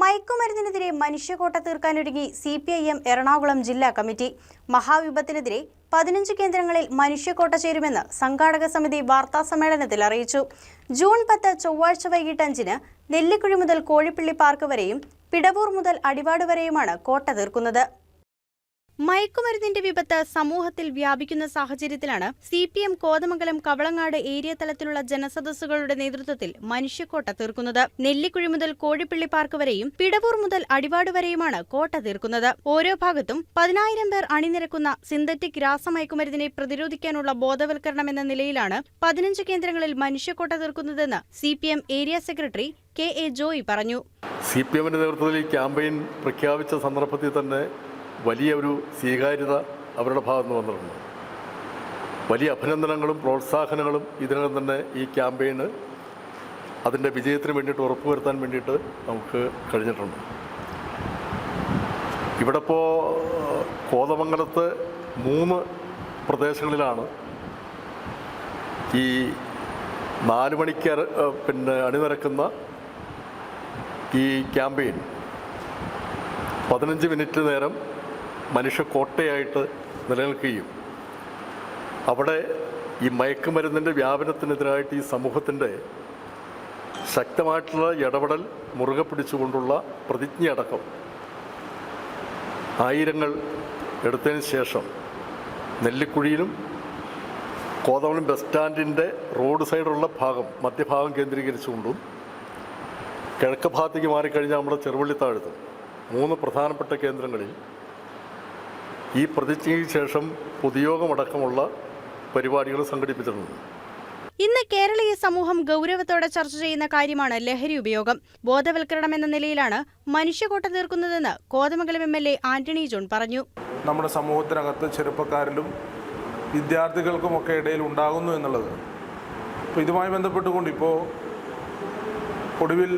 മയക്കുമരുന്നിനെതിരെ മനുഷ്യക്കോട്ട തീർക്കാനൊരുങ്ങി C P I M Ernakulam ജില്ലാ committee. മഹാവിപത്തിനെതിരെ പതിനഞ്ച് കേന്ദ്രങ്ങളിൽ മനുഷ്യക്കോട്ട ചേരുമെന്ന് സംഘാടക സമിതി വാർത്താ സമ്മേളനത്തിൽ അറിയിച്ചു. ജൂൺ പത്ത് ചൊവ്വാഴ്ച വൈകിട്ട് അഞ്ചിന് നെല്ലിക്കുഴി മുതൽ കോഴിപ്പള്ളി പാർക്ക് വരെയും പിടവൂർ മുതൽ അടിവാട് വരെയുമാണ് കോട്ട തീർക്കുന്നത്. മയക്കുമരുന്നിന്റെ വിപത്ത് സമൂഹത്തിൽ വ്യാപിക്കുന്ന സാഹചര്യത്തിലാണ് C P M Kothamangalam Kavalangad area തലത്തിലുള്ള ജനസദസ്സുകളുടെ നേതൃത്വത്തിൽ മനുഷ്യക്കോട്ട തീർക്കുന്നത്. നെല്ലിക്കുഴി മുതൽ കോഴിപ്പള്ളി പാർക്ക് വരെയും പിടവൂർ മുതൽ അടിവാട് വരെയുമാണ് കോട്ട തീർക്കുന്നത്. ഓരോ ഭാഗത്തും പതിനായിരം പേർ അണിനിരക്കുന്ന സിന്തറ്റിക് രാസമയക്കുമരുന്നിനെ പ്രതിരോധിക്കാനുള്ള ബോധവൽക്കരണം എന്ന നിലയിലാണ് പതിനഞ്ച് കേന്ദ്രങ്ങളിൽ മനുഷ്യക്കോട്ട തീർക്കുന്നതെന്ന് C area secretary K A Joy പറഞ്ഞു. സി പി എമ്മിന്റെ നേതൃത്വത്തിൽ ഈ ക്യാമ്പയിൻ പ്രഖ്യാപിച്ച സന്ദർഭത്തിൽ തന്നെ വലിയ ഒരു സ്വീകാര്യത അവരുടെ ഭാഗത്ത് നിന്ന് വന്നിട്ടുണ്ട്. വലിയ അഭിനന്ദനങ്ങളും പ്രോത്സാഹനങ്ങളും ഇതിനകം തന്നെ ഈ ക്യാമ്പയിന് അതിന്റെ വിജയത്തിന് വേണ്ടിയിട്ട് ഉറപ്പുവരുത്താൻ വേണ്ടിയിട്ട് നമുക്ക് കഴിഞ്ഞിട്ടുണ്ട്. ഇവിടെ ഇപ്പോൾ കോതമംഗലത്ത് മൂന്ന് പ്രദേശങ്ങളിലാണ് ഈ നാല് മണിക്ക് പിന്നെ അണിനിരക്കുന്ന ഈ ക്യാമ്പയിൻ. പതിനഞ്ച് മിനിറ്റ് നേരം മനുഷ്യ കോട്ടയായിട്ട് നിലനിൽക്കുകയും അവിടെ ഈ മയക്കുമരുന്നിന്റെ വ്യാപനത്തിനെതിരായിട്ട് ഈ സമൂഹത്തിന്റെ ശക്തമായിട്ടുള്ള ഇടപെടൽ മുറുകെ പിടിച്ചുകൊണ്ടുള്ള പ്രതിജ്ഞയടക്കം ആയിരങ്ങൾ എടുത്തതിന് ശേഷം നെല്ലിക്കുഴിയിലും കോതമലം ബസ് സ്റ്റാൻഡിന്റെ റോഡ് സൈഡുള്ള ഭാഗം മധ്യഭാഗം കേന്ദ്രീകരിച്ചുകൊണ്ടും കിഴക്ക് ഭാഗത്തേക്ക് മാറിക്കഴിഞ്ഞാൽ നമ്മുടെ ചെറുവള്ളിത്താഴത്ത് മൂന്ന് പ്രധാനപ്പെട്ട കേന്ദ്രങ്ങളിൽ ഈ പ്രതിജ്ഞയ്ക്ക് ശേഷം പൊതുയോഗമടക്കമുള്ള പരിപാടികൾ സംഘടിപ്പിച്ചിട്ടുണ്ട്. ഇന്ന് കേരളീയ സമൂഹം ഗൗരവത്തോടെ ചർച്ച ചെയ്യുന്ന കാര്യമാണ് ലഹരി ഉപയോഗം. ബോധവൽക്കരണം എന്ന നിലയിലാണ് മനുഷ്യക്കോട്ട തീർക്കുന്നതെന്ന് Kothamangalam M L A Antony John പറഞ്ഞു. നമ്മുടെ സമൂഹത്തിനകത്ത് ചെറുപ്പക്കാരിലും വിദ്യാർത്ഥികൾക്കും ഒക്കെ ഇടയിൽ ഉണ്ടാകുന്നു എന്നുള്ളത്. അപ്പോൾ ഇതുമായി ബന്ധപ്പെട്ടുകൊണ്ട് ഇപ്പോൾ ഒടുവിൽ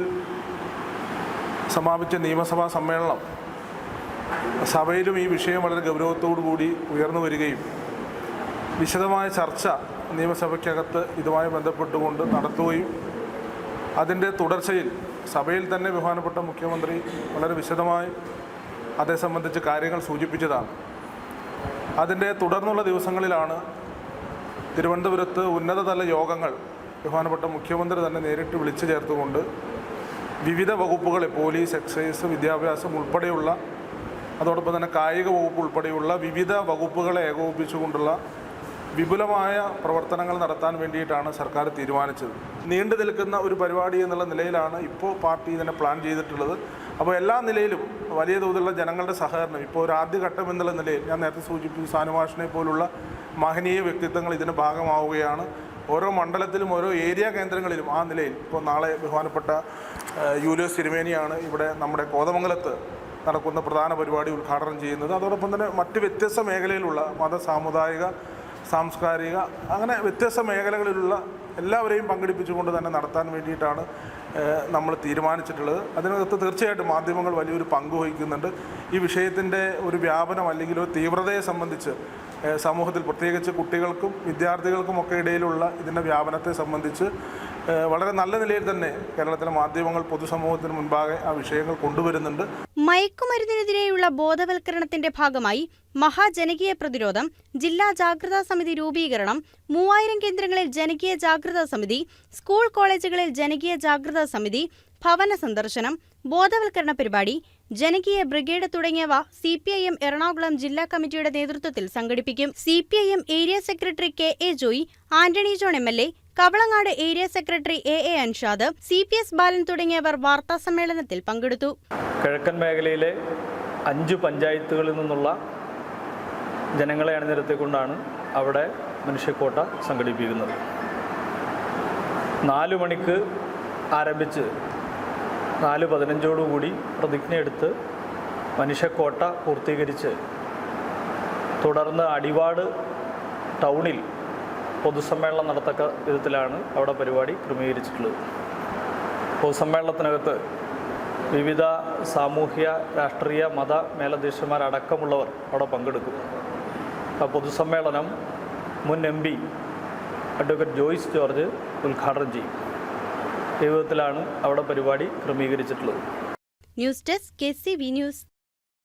സമാപിച്ച നിയമസഭാ സമ്മേളനം സഭയിലും ഈ വിഷയം വളരെ ഗൗരവത്തോടു കൂടി ഉയർന്നു വരികയും വിശദമായ ചർച്ച നിയമസഭയ്ക്കകത്ത് ഇതുമായി ബന്ധപ്പെട്ടുകൊണ്ട് നടത്തുകയും അതിന്റെ തുടർച്ചയിൽ സഭയിൽ തന്നെ ബഹുമാനപ്പെട്ട മുഖ്യമന്ത്രി വളരെ വിശദമായി അതേ സംബന്ധിച്ച് കാര്യങ്ങൾ സൂചിപ്പിച്ചതാണ്. അതിന്റെ തുടർന്നുള്ള ദിവസങ്ങളിലാണ് തിരുവനന്തപുരത്ത് ഉന്നതതല യോഗങ്ങൾ ബഹുമാനപ്പെട്ട മുഖ്യമന്ത്രി തന്നെ നേരിട്ട് വിളിച്ചു ചേർത്തുകൊണ്ട് വിവിധ വകുപ്പുകളെ പോലീസ് എക്സൈസ് വിദ്യാഭ്യാസം ഉൾപ്പെടെയുള്ള അതോടൊപ്പം തന്നെ കായിക വകുപ്പ് ഉൾപ്പെടെയുള്ള വിവിധ വകുപ്പുകളെ ഏകോപിപ്പിച്ചുകൊണ്ടുള്ള വിപുലമായ പ്രവർത്തനങ്ങൾ നടത്താൻ വേണ്ടിയിട്ടാണ് സർക്കാർ തീരുമാനിച്ചത്. നീണ്ടു നിൽക്കുന്ന ഒരു പരിപാടി എന്നുള്ള നിലയിലാണ് ഇപ്പോൾ പാർട്ടി ഇതിനെ പ്ലാൻ ചെയ്തിട്ടുള്ളത്. അപ്പോൾ എല്ലാ നിലയിലും വലിയ തോതിലുള്ള ജനങ്ങളുടെ സഹകരണം ഇപ്പോൾ ഒരു ആദ്യഘട്ടം എന്നുള്ള നിലയിൽ ഞാൻ നേരത്തെ സൂചിപ്പിച്ചു സാനുഭാഷനെ പോലുള്ള മഹനീയ വ്യക്തിത്വങ്ങൾ ഇതിന് ഭാഗമാവുകയാണ്. ഓരോ മണ്ഡലത്തിലും ഓരോ ഏരിയ കേന്ദ്രങ്ങളിലും ആ നിലയിൽ ഇപ്പോൾ നാളെ ബഹുമാനപ്പെട്ട യൂലിയോസ് തിരുമേനിയാണ് ഇവിടെ നമ്മുടെ കോതമംഗലത്ത് നടക്കുന്ന പ്രധാന പരിപാടി ഉദ്ഘാടനം ചെയ്യുന്നത്. അതോടൊപ്പം തന്നെ മറ്റ് വ്യത്യസ്ത മേഖലയിലുള്ള മത സാമുദായിക സാംസ്കാരിക അങ്ങനെ വ്യത്യസ്ത മേഖലകളിലുള്ള എല്ലാവരെയും പങ്കെടുപ്പിച്ചുകൊണ്ട് തന്നെ നടത്താൻ വേണ്ടിയിട്ടാണ് നമ്മൾ തീരുമാനിച്ചിട്ടുള്ളത്. അതിനകത്ത് തീർച്ചയായിട്ടും മാധ്യമങ്ങൾ വലിയൊരു പങ്ക് വഹിക്കുന്നുണ്ട്. ഈ വിഷയത്തിന്റെ ഒരു വ്യാപനം അല്ലെങ്കിൽ ഒരു തീവ്രതയെ സംബന്ധിച്ച് സമൂഹത്തിൽ പ്രത്യേകിച്ച് കുട്ടികൾക്കും വിദ്യാർത്ഥികൾക്കും ഒക്കെ ഇടയിലുള്ള ഇതിന്റെ വ്യാപനത്തെ സംബന്ധിച്ച് വളരെ നല്ല നിലയിൽ തന്നെ കേരളത്തിലെ മാധ്യമങ്ങൾ പൊതുസമൂഹത്തിന് മുൻപാകെ ആ വിഷയങ്ങൾ കൊണ്ടുവരുന്നുണ്ട്. മയക്കുമരുന്നിനെതിരെയുള്ള ബോധവൽക്കരണത്തിന്റെ ഭാഗമായി മഹാജനകീയ പ്രതിരോധം ജില്ലാ ജാഗ്രതാ സമിതി രൂപീകരണം മൂവായിരം കേന്ദ്രങ്ങളിൽ ജനകീയ ജാഗ്രതാ സമിതി സ്കൂൾ കോളേജുകളിൽ ജനകീയ ജാഗ്രതാ സമിതി ഭവന സന്ദർശനം ബോധവൽക്കരണ പരിപാടി ജനകീയ ബ്രിഗേഡ് തുടങ്ങിയവ C P I M Ernakulam ജില്ലാ കമ്മിറ്റിയുടെ നേതൃത്വത്തിൽ സംഘടിപ്പിക്കും. C P I M area secretary K A Joy Antony John M L A Kavalangad area secretary A A Anshad C P S Balan തുടങ്ങിയവർ വാർത്താ സമ്മേളനത്തിൽ പങ്കെടുത്തു. കിഴക്കൻ മേഖലയിലെ അഞ്ച് പഞ്ചായത്തുകളിൽ നിന്നുള്ള ജനങ്ങളെ അണിനിരത്തിക്കൊണ്ടാണ് അവിടെ മനുഷ്യക്കോട്ട സംഘടിപ്പിക്കുന്നത്. നാല് മണിക്ക് ആരംഭിച്ച് നാല് പതിനഞ്ചോടുകൂടി പ്രതിജ്ഞയെടുത്ത് മനുഷ്യക്കോട്ട പൂർത്തീകരിച്ച് തുടർന്ന് അടിവാട് ടൗണിൽ പൊതുസമ്മേളനം നടത്തക്ക വിധത്തിലാണ് അവിടെ പരിപാടി ക്രമീകരിച്ചിട്ടുള്ളത്. പൊതുസമ്മേളനത്തിനകത്ത് വിവിധ സാമൂഹ്യ രാഷ്ട്രീയ മത മേലധ്യക്ഷന്മാരടക്കമുള്ളവർ അവിടെ പങ്കെടുക്കും. ആ പൊതുസമ്മേളനം മുൻ M P advocate Joice George ഉദ്ഘാടനം ചെയ്യും. ഈ വിധത്തിലാണ് അവിടെ പരിപാടി ക്രമീകരിച്ചിട്ടുള്ളത്. News desk K C V news.